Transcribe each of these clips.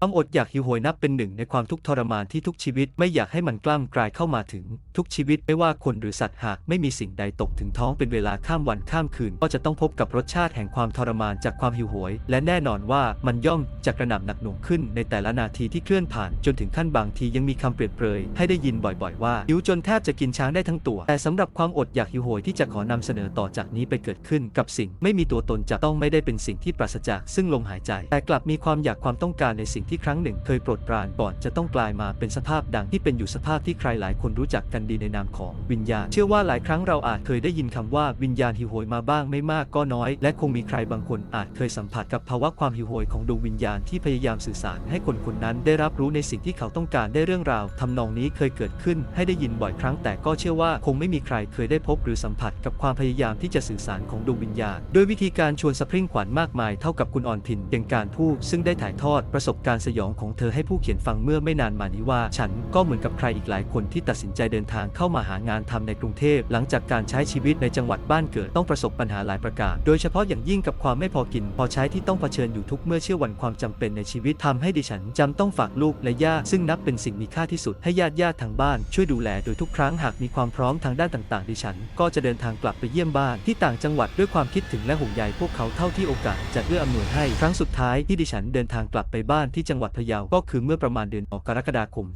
ความอดอยากหิวโหยนับเป็นหนึ่งในความทุกข์ทรมานที่ทุกชีวิตไม่อยากให้มันกล้ำกลายเข้ามาถึง ทุกชีวิตไม่ว่าคนหรือสัตว์หากไม่มีสิ่งใดตกถึงท้องเป็นเวลาข้ามวันข้ามคืน ก็จะต้องพบกับรสชาติแห่งความทรมานจากความหิวโหย และแน่นอนว่ามันย่อมจะกระหน่ำหนักหน่วงขึ้นในแต่ละนาทีที่เคลื่อนผ่าน จนถึงขั้นบางทียังมีคำเปรียบเปรยให้ได้ยินบ่อย ๆ ว่าหิวจนแทบจะกินช้างได้ทั้งตัว แต่สำหรับความอดอยากหิวโหยที่จะขอนำเสนอต่อจากนี้ไปเกิดขึ้น กับสิ่ง ไม่มีตัวตนจะต้องไม่ได้เป็นสิ่งที่ปราศจากซึ่งลมหายใจ แต่กลับมีความอยากความต้องการในสิ่งที่ครั้งหนึ่งเคยโปรดปรานก่อนจะต้องกลายมาเป็นสภาพดังที่เป็นอยู่สภาพที่ใครหลายคนรู้จักกันดีในนามของวิญญาณ เชื่อว่าหลายครั้งเราอาจเคยได้ยินคำว่าวิญญาณหิวโหยมาบ้างไม่มากก็น้อย และคงมีใครบางคนอาจเคยสัมผัสกับภาวะความหิวโหยของดวงวิญญาณที่พยายามสื่อสารให้คนคนนั้นได้รับรู้ในสิ่งที่เขาต้องการได้เรื่องราวทำนองนี้เคยเกิดขึ้นให้ได้ยินบ่อยครั้งแต่ก็เชื่อว่าคงไม่มีใครเคยได้พบหรือสัมผัสกับความพยายามที่จะสื่อสารของดวงวิญญาณโดยวิธีการชวนสะพริ้งขวัญมากมายเท่ากับคุณอ่อนพินเพียงการพูดซึ่งได้ถ่ายทอดประสบการณ์สยองของเธอให้ผู้เขียนฟังเมื่อไม่นานมานี้ว่า ฉันก็เหมือนกับใครอีกหลายคนที่ตัดสินใจเดินทางเข้ามาหางานทำในกรุงเทพ หลังจากการใช้ชีวิตในจังหวัดบ้านเกิดต้องประสบปัญหาหลายประการ โดยเฉพาะอย่างยิ่งกับความไม่พอกิน พอใช้ที่ต้องเผชิญอยู่ทุกเมื่อเชื่อวันความจำเป็นในชีวิตทำให้ดิฉันจำต้องฝากลูกและย่าซึ่งนับเป็นสิ่งมีค่าที่สุดให้ญาติญาติทางบ้าน ช่วยดูแลโดยทุกครั้งหากมีความพร้อมทางด้านต่างๆ ดิฉัน ก็จะเดินทางกลับไปเยี่ยมบ้านที่ต่างจังหวัดด้วยความคิดถึงและห่วงใยพวกเขาเท่าที่โอกาสจะเอื้ออำนวยให้ครั้งสุดท้ายที่ดิฉันเดินทางกลับไปบ้านที่จังหวัดพะเยา ก็คือเมื่อประมาณเดือนอกรกฎาคม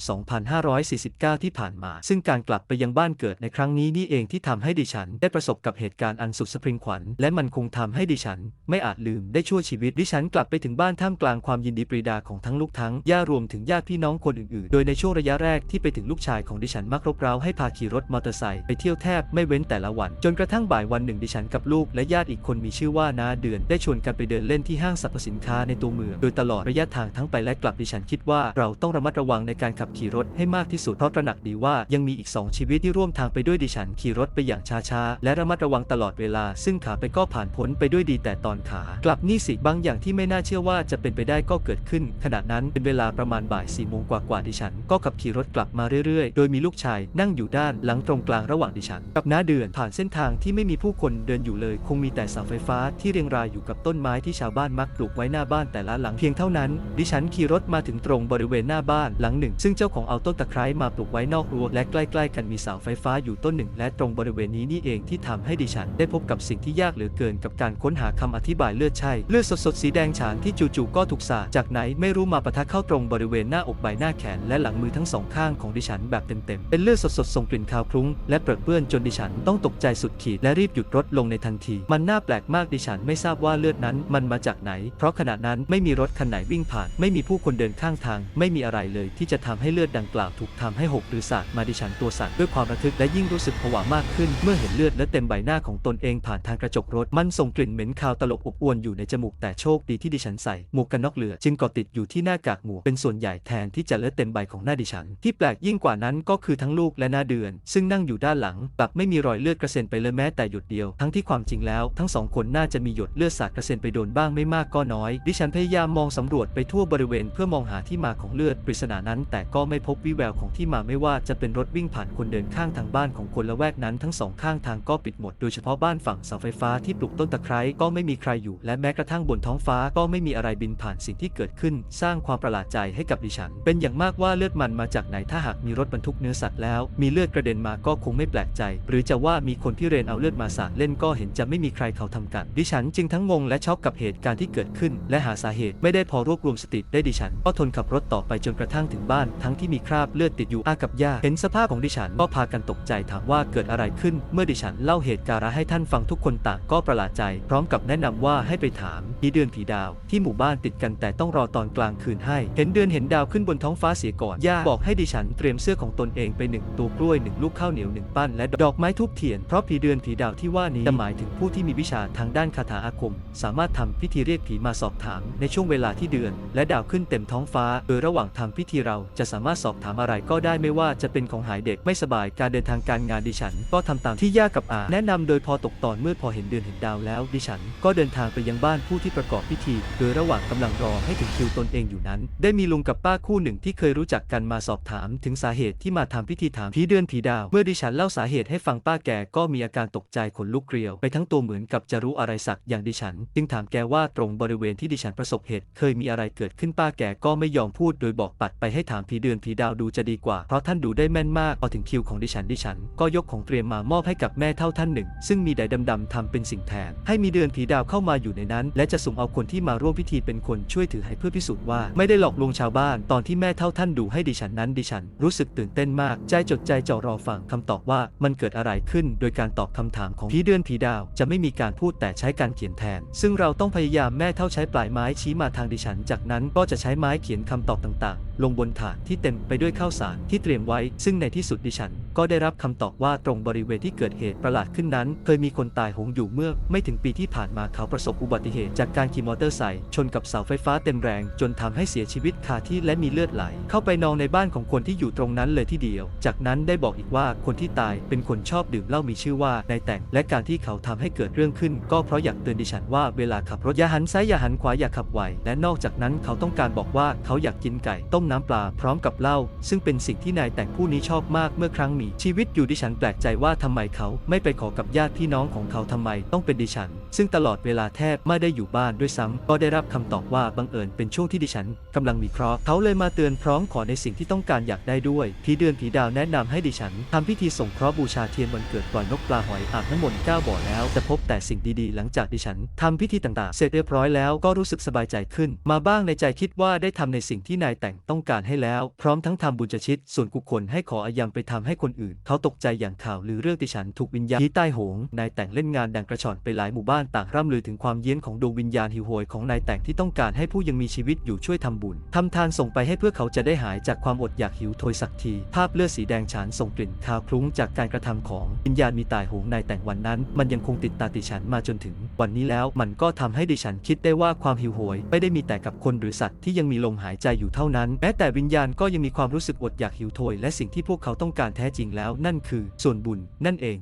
2549 ที่ผ่านมา ซึ่งการกลับไปยังบ้านเกิดในครั้งนี้นี่เองที่ทำให้ดิฉันได้ประสบกับเหตุการณ์อันสุดสะพริงขวัญ และมันคงทำให้ดิฉัน ไม่อาจลืมได้ชั่วชีวิต ดิฉันกลับไปถึงบ้านท่ามกลางความยินดีปรีดาของทั้งลูกทั้งย่ารวมถึงญาติพี่น้องคนอื่นๆ โดยในช่วงระยะแรกที่ไปถึงลูกชายของดิฉันมักรบเร้าให้พาขี่รถมอเตอร์ไซค์ไปเที่ยวแทบไม่เว้นแต่ละวัน จนกระทั่งบ่ายวันหนึ่งดิฉันกับลูกและญาติอีกคนมีชื่อว่านาเดือนได้ชวนกันไปเดินเล่นที่ห้างสรรพสินค้าในตัวเมือง โดยตลอดระยะทางทั้งไปและกลับดิฉันคิดว่าเราต้องระมัดระวังในการขับขี่รถให้มากที่สุดเพราะตระหนักดีว่ายังมีอีกสองชีวิตที่ร่วมทางไปด้วยดิฉันขี่รถไปอย่างช้าๆ และระมัดระวังตลอดเวลา ซึ่งขาไปก็ผ่านพ้นไปด้วยดีแต่ตอนขากลับนี่สิบางอย่างที่ไม่น่าเชื่อว่าจะเป็นไปได้ก็เกิดขึ้น ขณะนั้นเป็นเวลาประมาณบ่ายสี่โมงกว่าๆดิฉัน ก็ขับขี่รถกลับมาเรื่อยๆ โดยมีลูกชายนั่งอยู่ด้านหลังตรงกลางระหว่างดิฉัน กับน้าเดือนผ่านเส้นทางที่ไม่มีผู้คนเดินอยู่เลย คงมีแต่เสาไฟฟ้าที่เรียงรายอยู่กับต้นไม้ที่ชาวบ้านมักปลูกไว้หน้าบ้านแต่ละหลังเพียงเท่านั้น ดิฉันขี่รถมาถึงตรงบริเวณหน้าบ้านหลังหนึ่ง ซึ่งเจ้าของเอาต้นตะไคร้มาปลูกไว้นอกรั้วและใกล้ๆ กันมีเสาไฟฟ้าอยู่ต้นหนึ่ง และตรงบริเวณนี้นี่เองที่ทำให้ดิฉัน ได้พบกับสิ่งที่ยากเหลือเกินกับการค้นหาคำอธิบายเลือดใช่ เลือดสดๆสีแดงฉานที่จู่ๆก็ถูกสาดจากไหนไม่รู้มาปะทะเข้าตรงบริเวณหน้าอกใบหน้าแขนและหลังมือทั้งสองข้างของดิฉันแบบเต็มๆเป็นเลือดสดๆส่งกลิ่นคาวคลุ้งและเปรอะเปื้อนจนดิฉันต้องตกใจสุดขีดและรีบหยุดรถลงในทันที มันน่าแปลกมากดิฉันไม่ทราบว่าเลือดนั้นมันมาจากไหน เพราะขณะนั้นไม่มีรถคันไหนวิ่งผ่านไม่มีผู้คนเดินข้างทาง ไม่มีอะไรเลยที่จะทำให้เลือดดังกล่าวถูกทำให้หกหรือสาดมาดิฉันตัวสั่นด้วยความระทึกและยิ่งรู้สึกผวามากขึ้น เมื่อเห็นเลือดและเต็มใบหน้าของตนเองผ่านทางกระจกรถ มันส่งกลิ่นเหม็นคาวตลบอบอวนอยู่ในจมูกแต่โชคดีที่ดิฉันใส่หมวกกันน็อกเหลือ จึงเกาะติดอยู่ที่หน้ากากหมวกเป็นส่วนใหญ่แทนที่จะเลือดเต็มใบของหน้าดิฉัน ที่แปลกยิ่งกว่านั้นก็คือทั้งลูกและหน้าเดือน ซึ่งนั่งอยู่ด้านหลังกลับไม่มีรอยเลือดกระเซ็นไปเลยแม้แต่หยดเดียว ทั้งที่ความจริงแล้วทั้งสองคนน่าจะมีหยดเลือดสาดกระเซ็นไปโดนบ้างไม่มากก็น้อย ดิฉันพยายามมองสำรวจไปทั่วบริเวณเพื่อมองหาที่มาของเลือดปริศนานั้น แต่ก็ไม่พบวิแววของที่มาไม่ว่าจะเป็นรถวิ่งผ่านคนเดินข้างทางบ้านของคนละแวกนั้นทั้งสองข้างทางก็ปิดหมดโดยเฉพาะบ้านฝั่งเสาไฟฟ้าที่ปลูกต้นตะไคร้ก็ไม่มีใครอยู่และแม้กระทั่งบนท้องฟ้าก็ไม่มีอะไรบินผ่านสิ่งที่เกิดขึ้น สร้างความประหลาดใจให้กับดิฉัน เป็นอย่างมากว่าเลือดมันมาจากไหนถ้าหากมีรถบรรทุกเนื้อสัตว์แล้ว มีเลือดกระเด็นมาก็คงไม่แปลกใจ หรือจะว่ามีคนพิเรนเอาเลือดมาสาดเล่นก็เห็นจะไม่มีใครเขาทำกัน ดิฉันจึงทั้งงงและช็อกกับเหตุการณ์ที่เกิดขึ้น และหาสาเหตุไม่ได้พอรวบรวมสติได้ดิฉัน ก็ทนขับรถต่อไปจนกระทั่งถึงบ้าน ทั้งที่มีคราบเลือดติดอยู่อากับย่าเห็นสภาพของดิฉันก็พากันตกใจถามว่าเกิดอะไรขึ้น เมื่อดิฉันเล่าเหตุการณ์ให้ท่านฟังทุกคนต่างก็ประหลาดใจ พร้อมกับแนะนำว่าให้ไปถามผีเดือนผีดาว ที่หมู่บ้านติดกันแต่ต้องรอตอนกลางคืนให้ เห็นเดือนเห็นดาวขึ้นบนท้องฟ้าเสียก่อนย่าบอกให้ดิฉันเตรียมเสื้อของตนเองไปหนึ่งตัวกล้วยหนึ่งลูกข้าวเหนียวหนึ่งปั้นและดอกไม้ทูบเทียนเพราะผีเดือนผีดาวที่ว่านี้จะหมายถึงผู้ที่มีวิชาทางด้านคาถาอาคม สามารถทำพิธีเรียกผีมาสอบถามในช่วงเวลาที่เดือน และดาวขึ้นเต็มท้องฟ้า โดยระหว่างทำพิธีเราจะสามารถสอบถามอะไรก็ได้ไม่ว่าจะเป็นของหายเด็กไม่สบายการเดินทางการงานดิฉัน ก็ทำตามที่ย่ากับอาแนะนำโดยพอตกตอนเมื่อพอเห็นเดือนเห็นดาวแล้วดิฉัน ก็เดินทางไปยังบ้านผู้ที่ประกอบพิธี โดยระหว่างกำลังรอให้ถึงคิวตนเองอยู่นั้น ได้มีลุงกับป้าคู่หนึ่งที่เคยรู้จักกันมาสอบถาม ถึงสาเหตุที่มาทำพิธีถามผีเดือนผีดาว เมื่อดิฉันเล่าสาเหตุให้ฟังป้าแกก็มีอาการตกใจขนลุกเกลียว ไปทั้งตัวเหมือนกับจะรู้อะไรสักอย่างดิฉัน จึงถามแกว่าตรงบริเวณที่ดิฉันประสบเหตุเคยมีอะไรเกิดขึ้นนป้าแก่ก็ไม่ยอมพูดโดยบอกปัดไปให้ถามผีเดือนผีดาวดูจะดีกว่า เพราะท่านดูได้แม่นมากพอถึงคิวของดิฉันดิฉัน ก็ยกของเตรียมมามอบให้กับแม่เท่าท่านหนึ่ง ซึ่งมีไดดำๆทำเป็นสิ่งแทน ให้มีเดือนผีดาวเข้ามาอยู่ในนั้น และจะสุ่มเอาคนที่มาร่วมพิธีเป็นคนช่วยถือให้เพื่อพิสูจน์ว่า ไม่ได้หลอกลวงชาวบ้าน ตอนที่แม่เท่าท่านดูให้ดิฉันนั้นดิฉัน รู้สึกตื่นเต้นมาก ใจจดใจจ่อรอฟังคำตอบว่ามันเกิดอะไรขึ้น โดยการตอบคำถามของผีเดือนผีดาว จะไม่มีการพูดแต่ใช้การเขียนแทน ซึ่งเราต้องพยายามแม่เท่าใช้ปลายไม้ชี้มาทางดิฉันจากนั้นก็็จะใช้ไม้เขียนคำตอบต่าง ลงบนถาดที่เต็มไปด้วยข้าวสารที่เตรียมไว้ ซึ่งในที่สุดดิฉัน ก็ได้รับคำตอบว่าตรงบริเวณที่เกิดเหตุประหลาดขึ้นนั้น เคยมีคนตายหงอยู่เมื่อ ไม่ถึงปีที่ผ่านมาเขาประสบอุบัติเหตุจากการขี่มอเตอร์ไซค์ชนกับเสาไฟฟ้าเต็มแรง จนทำให้เสียชีวิตคาที่และมีเลือดไหล เข้าไปนองในบ้านของคนที่อยู่ตรงนั้นเลยทีเดียว จากนั้นได้บอกอีกว่าคนที่ตายเป็นคนชอบดื่มเหล้ามีชื่อว่านายแต่ง และการที่เขาทำให้เกิดเรื่องขึ้น ก็เพราะอยากเตือนดิฉันว่าเวลาขับรถอย่าหันซ้ายอย่าหันขวาอย่าขับไวและนอกจากนั้นเขาต้องการบอกว่าเขาอยากกินไก่ต้มน้ำปลาพร้อมกับเหล้าซึ่งเป็นสิ่งที่นายแต่งผู้นี้ชอบมากเมื่อครั้งมีชีวิตอยู่ดิฉันแปลกใจว่าทำไมเขาไม่ไปขอกับญาติพี่น้องของเขาทำไมต้องเป็นดิฉัน ซึ่งตลอดเวลาแทบไม่ได้อยู่บ้านด้วยซ้ำก็ได้รับคำตอบว่าบังเอิญเป็นช่วงที่ดิฉันกำลังมีเคราะห์เขาเลยมาเตือนพร้อมขอในสิ่งที่ต้องการอยากได้ด้วยผีเดือนผีดาวแนะนำให้ดิฉันทำพิธีส่งเคราะห์บูชาเทียนวันเกิดปล่อยนกปลาหอยอาบน้ำมนต์เก้าบ่อแล้วจะพบแต่สิ่งดีๆ หลังจากดิฉันทำพิธีต่างๆ เสร็จเรียบร้อยแล้วก็รู้สึกสบายใจขึ้น มาบ้างในใจคิดว่าได้ทำในสิ่งที่นายแต่งต้องการให้แล้ว พร้อมทั้งทำบุญจะชิด ส่วนกุคลให้ขออายังไปทำให้คนอื่น เขาตกใจอย่างข่าวหรือเรื่องดิฉันถูกวิญญาณผีใต้โหงนายแต่งเล่นงานดังกระชอนไปหลายหมู่บ้านต่างร่ำลือถึงความเยี้ยนของดวงวิญญาณหิวโหยของนายแต่งที่ต้องการให้ผู้ยังมีชีวิตอยู่ช่วยทำบุญทำทานส่งไปให้เพื่อเขาจะได้หายจากความอดอยากหิวโทยสักที ภาพเลือดสีแดงฉานส่งกลิ่นคาวคลุ้งจากการกระทำของวิญญาณมีตายโหงนายแต่งวันนั้น มันยังคงติดตาติฉันมาจนถึง วันนี้แล้วมันก็ทำให้ดิฉันคิดได้ว่าความหิวโหย ไม่ได้มีแต่กับคนหรือสัตว์ที่ยังมีลมหายใจอยู่เท่านั้น แม้แต่วิญญาณก็ยังมีความรู้สึกอดอยากหิวโทยและสิ่งที่พวกเขาต้องการแท้จริงแล้วนั่นคือ ส่วนบุญนั่นเอง